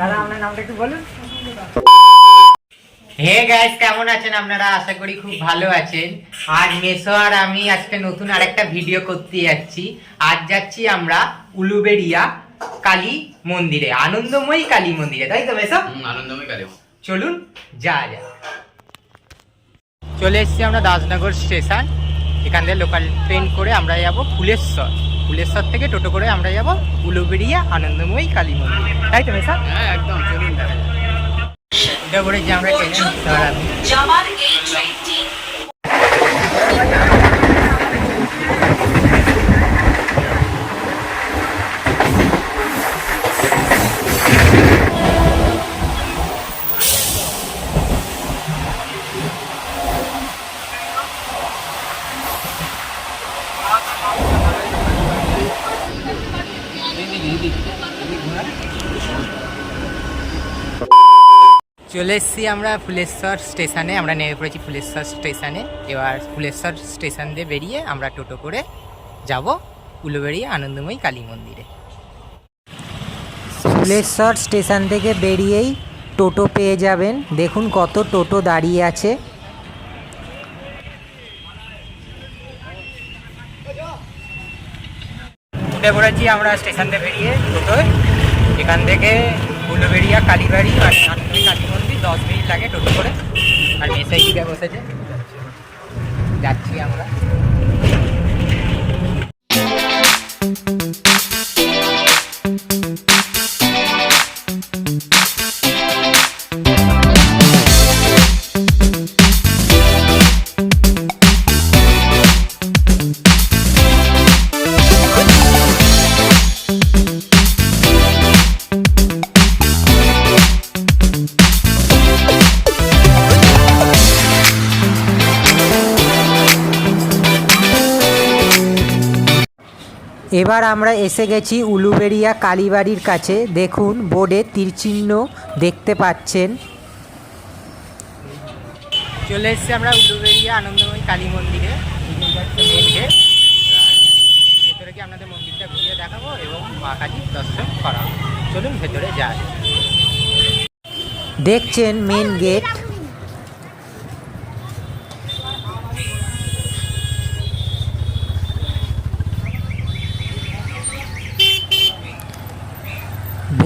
দাদা আপনার নামটা একটু বলুন। হে গাইস কেমন আছেন আপনারা? আশা করি খুব ভালো আছেন। আজ মেসো আর আমি আজকে নতুন আরেকটা ভিডিও করতে যাচ্ছি। আজ যাচ্ছি আমরা উলুবেড়িয়া কালী মন্দিরে আনন্দময়ী কালী মন্দিরে তাই তো মেসো? হুম, কালী চলুন যা যা চলে এসেছি আমরা দাসনগর স্টেশন। এখান থেকে লোকাল ট্রেন করে আমরা যাব ফুলেশ্বর। ফুলেশ্বর থেকে টোটো করে আমরা যাব উলুবেড়িয়া আনন্দময়ী কালী মন্দির। তাই তো মেসা হ্যাঁ একদম চলুন এটা করে যে আমরা ট্রেনে চলে এসেছি আমরা ফুলেশ্বর স্টেশনে, আমরা নেমে পড়েছি ফুলেশ্বর স্টেশনে। এবার ফুলেশ্বর স্টেশন দিয়ে বেরিয়ে আমরা টোটো করে যাব উলুবেড়িয়া আনন্দময়ী কালী মন্দিরে। ফুলেশ্বর স্টেশন থেকে বেরিয়েই টোটো পেয়ে যাবেন। দেখুন কত টোটো দাঁড়িয়ে আছে। উঠে পড়েছি আমরা স্টেশন থেকে বেরিয়ে টোটোয় এখান থেকে উলুবেড়িয়া কালীবাড়ি আর কালী মন্দির, দশ মিনিট লাগে টোটো করে। আর মেসাই দিকে বসেছে। যাচ্ছি আমরা। এবার আমরা এসে গেছি উলুবেড়িয়া কালীবাড়ির কাছে। দেখুন বোর্ডে তীরচিহ্ন দেখতে পাচ্ছেন। চলে এসেছি আমরা উলুবেড়িয়া আনন্দময়ী কালী মন্দিরে। মেন গেট ভেতরে কি আপনাদের মন্দিরটা ঘুরিয়ে দেখাবো এবং মা কালীর দর্শন করাবো। চলুন ভেতরে যাই। দেখছেন মেন গেট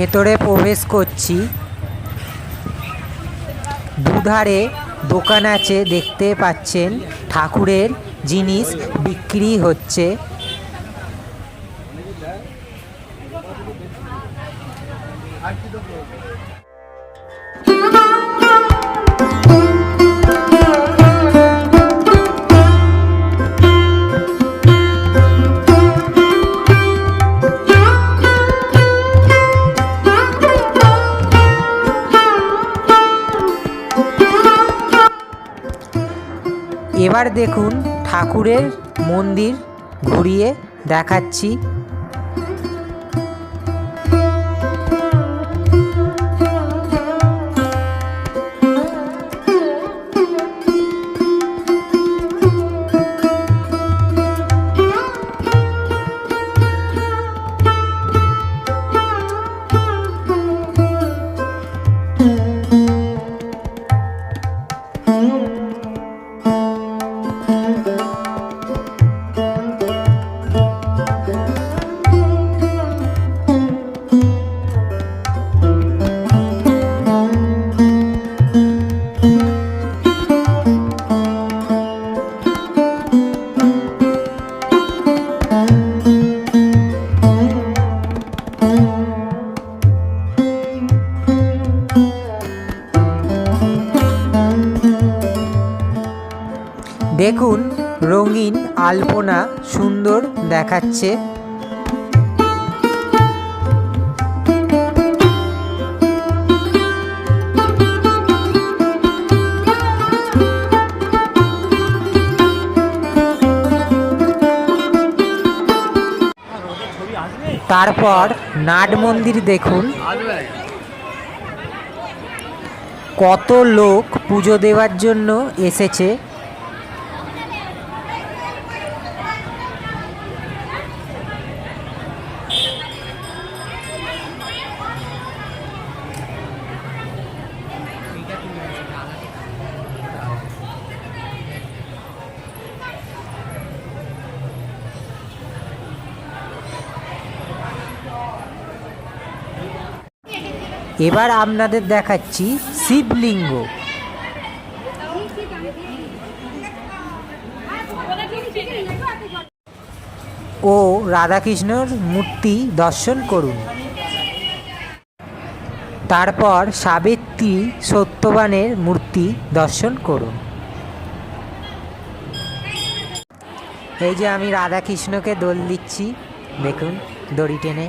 ভেতরে প্রবেশ করছি। দুধারে দোকান আছে দেখতে পাচ্ছেন ঠাকুরের জিনিস বিক্রি হচ্ছে। এবার দেখুন ঠাকুরের মন্দির ঘুরিয়ে দেখাচ্ছি। দেখুন, রঙিন আলপনা সুন্দর দেখাচ্ছে। তারপর নাট মন্দির দেখুন। কত লোক পুজো দেওয়ার জন্য এসেছে। এবার আপনাদের দেখাচ্ছি শিবলিঙ্গ। ও রাধাকৃষ্ণর মূর্তি দর্শন করুন। তারপর সাবিত্রী সত্যবানের মূর্তি দর্শন করুন। এই যে আমি রাধাকৃষ্ণকে দোল দিচ্ছি, দেখুন, দড়ি টেনে।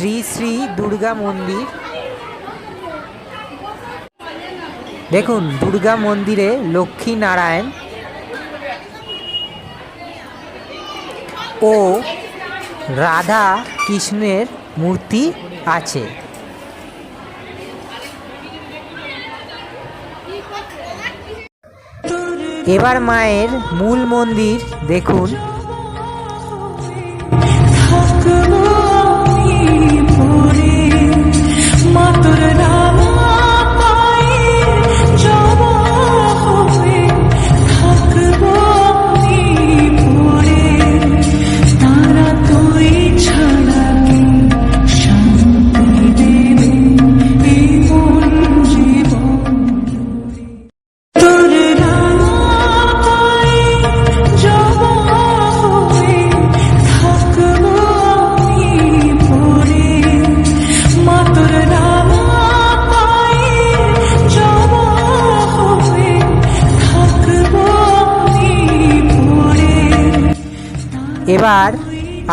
শ্রী শ্রী দুর্গা মন্দির। দেখুন, দুর্গা মন্দিরে লক্ষ্মী নারায়ণ ও রাধা কৃষ্ণের মূর্তি আছে। এবার মায়ের মূল মন্দির দেখুন।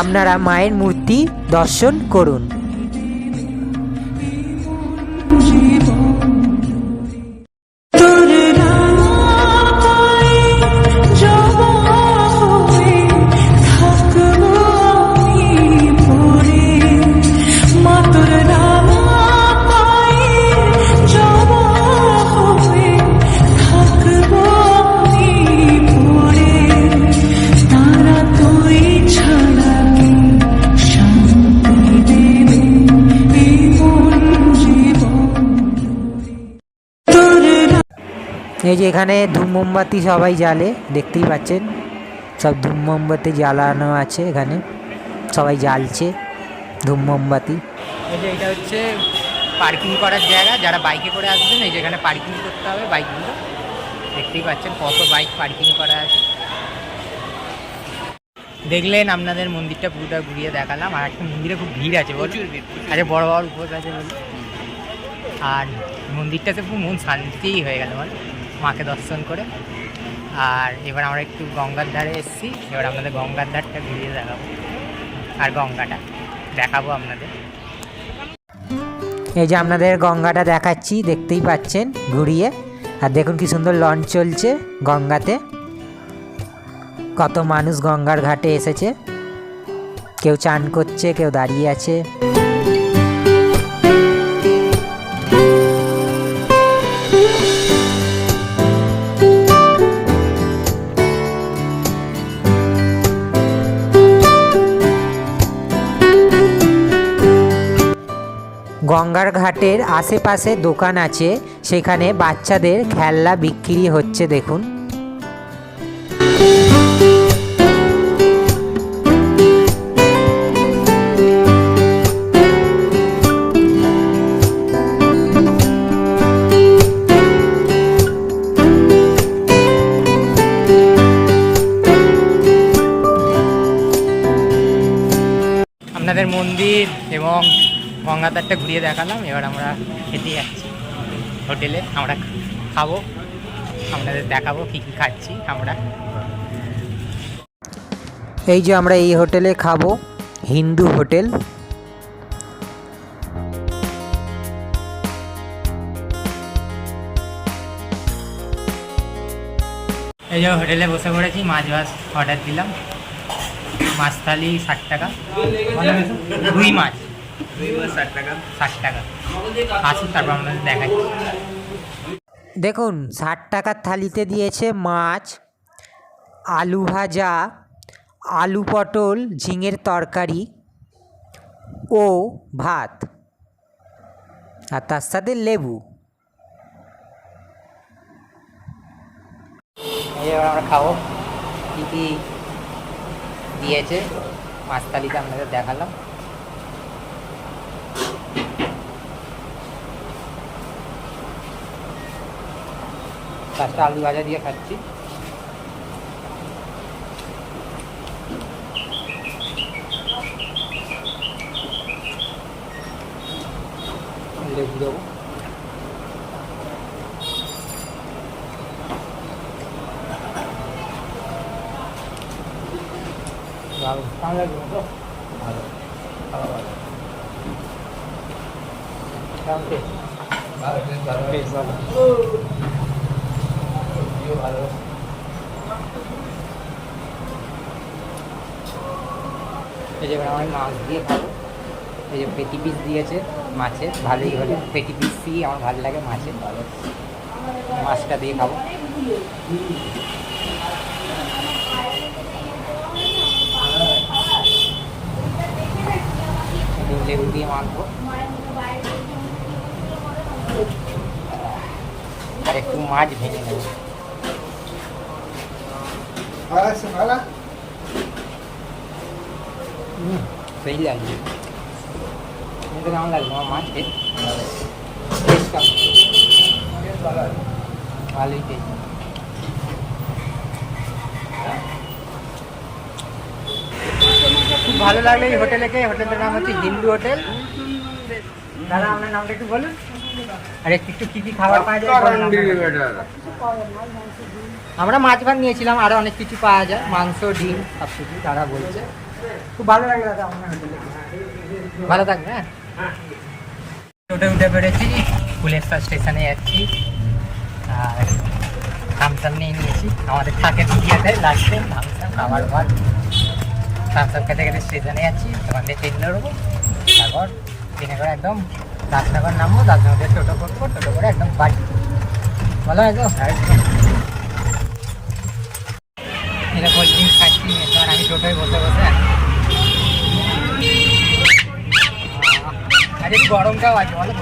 আপনারা মায়ের মূর্তি দর্শন করুন। এই যে এখানে ধূম মোমবাতি সবাই জ্বালে দেখতেই পাচ্ছেন। সব ধূম মোমবাতি জ্বালানো আছে এখানে। সবাই জ্বালছে ধূম মোমবাতি। এই যে এটা হচ্ছে পার্কিং করার জায়গা। যারা বাইকে করে আসবেন এই যেখানে পার্কিং করতে হবে বাইকগুলো দেখতেই পাচ্ছেন কত বাইক পার্কিং করা আছে। দেখলেন আপনাদের মন্দিরটা পুরোটা ঘুরিয়ে দেখালাম। আর একটা মন্দিরে খুব ভিড় আছে প্রচুর ভিড় আচ্ছা বড় বড় উপোস আছে বলে আর মন্দিরটাতে খুব মন শান্তিই হয়ে গেল মানে মাকে দর্শন করে। আর এবার আমরা একটু গঙ্গার ধারে এসেছি, এবার আপনাদের গঙ্গার ধারটা ঘুরিয়ে দেখাবো। আর গঙ্গাটা দেখাবো আপনাদের। এই যে আপনাদের গঙ্গাটা দেখাচ্ছি, দেখতেই পাচ্ছেন ঘুরিয়ে। আর দেখুন কি সুন্দর লঞ্চ চলছে গঙ্গাতে। কত মানুষ গঙ্গার ঘাটে এসেছে। কেউ চান করছে, কেউ দাঁড়িয়ে আছে। গঙ্গার ঘাটের আশেপাশে দোকান আছে। সেখানে বাচ্চাদের খেলনা বিক্রি হচ্ছে দেখুন। আপনাদের মন্দির এবং গঙ্গাধারটা ঘুরিয়ে দেখালাম এবার আমরা খেতে যাচ্ছি। হোটেলে আমরা খাব আপনাদের দেখাবো কী কী খাচ্ছি আমরা। এই যে আমরা এই হোটেলে খাব হিন্দু হোটেল। এই যে হোটেলে বসে পড়েছি মাছ ভাত অর্ডার দিলাম। মাছ থালি ষাট টাকা। রুই মাছ। ষাট টাকা। ষাট টাকা। আসুন তারপর আপনাদের দেখাচ্ছি। দেখুন ষাট টাকার থালিতে দিয়েছে মাছ আলু ভাজা আলু পটল ঝিঙের তরকারি ও ভাত। আর তার সাথে লেবু। এই এবার আমরা খাব কী কী দিয়েছে। মাছ থালিতে আপনাদের দেখালাম। চারটা আলু ভাজা দিয়ে খাচ্ছি। লেবু দেবো। ভালো। ভালো। ভালো। ভালো। কেমন টেস্ট ভালো। এই যে আমি মাছ দিয়ে খাব। এই যে পেটি পিস দিয়েছে মাছের, ভালোই হলো। পেটি পিসই আমার ভালো লাগে মাছের ভালো। মাছটা দিয়ে খাব। লেবু দিয়ে মাখবো। আর একটু মাছ ভেঙে নেব। হুম সেই লাগছে এটা কেমন লাগছে আমার মাছ টেস্ট টেস্ট কেমন ভালোই টেস্ট খুব ভালো লাগল এই হোটেলে কে হোটেলটার নাম হচ্ছে হিন্দু হোটেল। দাদা, আপনার নামটা একটু বলুন। আর একটু কী কী খাবার পাওয়া যায় আমরা মাছ ভাত নিয়েছিলাম আরও অনেক কিছু পাওয়া যায়। মাংস ডিম সব কিছু তারা বলছে। খুব ভালো লাগল দাদা আপনার হোটেলে ভালো থাকবে হ্যাঁ? উঠে উঠে বেড়েছি ফুলেশ্বর স্টেশনে যাচ্ছি। আর থামসাম নিয়ে নিয়েছি। আমাদের থাকে দিদিয়াতে লাগছে থামসাম খাবার ভাত থামসাম খেতে খেতে স্টেশনে যাচ্ছি থেকে ট্রেন ধরবো তারপর ট্রেনে করে একদম দাসনগর নামবো থেকে টোটো করব টোটো করে একদম বাড়ি। ভালো একদম। এটা কোল্ড ড্রিঙ্কস খাচ্ছি এবার আমি টোটোয় বসে বসে আর একটু গরমটাও আছে বলো?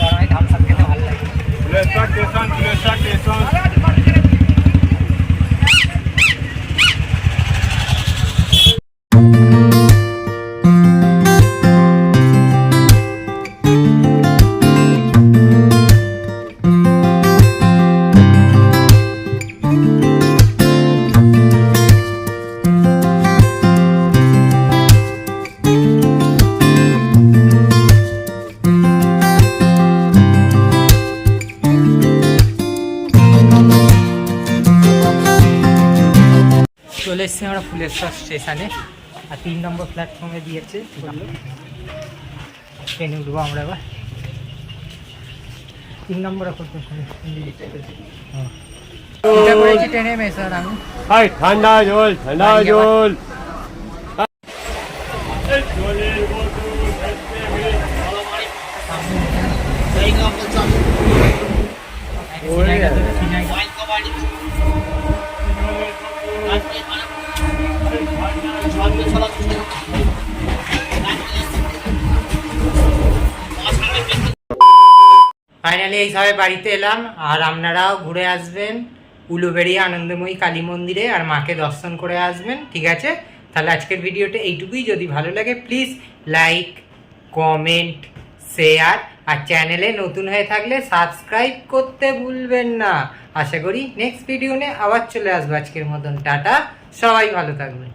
গরমে থামসাপ খেতে ভালো লাগে। চলে এসেছি আমরা ফুলেশ্বর স্টেশনে। আর তিন নম্বর প্ল্যাটফর্মে দিয়েছে। ট্রেনে উঠবো আমরা এবার। তিন নম্বর ট্রেনে মেসার আমি। ঠান্ডা জল ফাইনালি এইভাবে বাড়িতে এলাম। আর আপনারাও ঘুরে আসবেন। উলুবেড়িয়া আনন্দময়ী কালী মন্দিরে আর মাকে দর্শন করে আসবেন, ঠিক আছে? তাহলে আজকের ভিডিওটা এইটুকুই। যদি ভালো লাগে প্লিজ লাইক কমেন্ট শেয়ার আর চ্যানেলে নতুন হয়ে থাকলে সাবস্ক্রাইব করতে ভুলবেন না। আশা করি নেক্সট ভিডিও নিয়ে আবার চলে আসব। আজকের মতন টাটা। সবাই ভালো থাকবেন।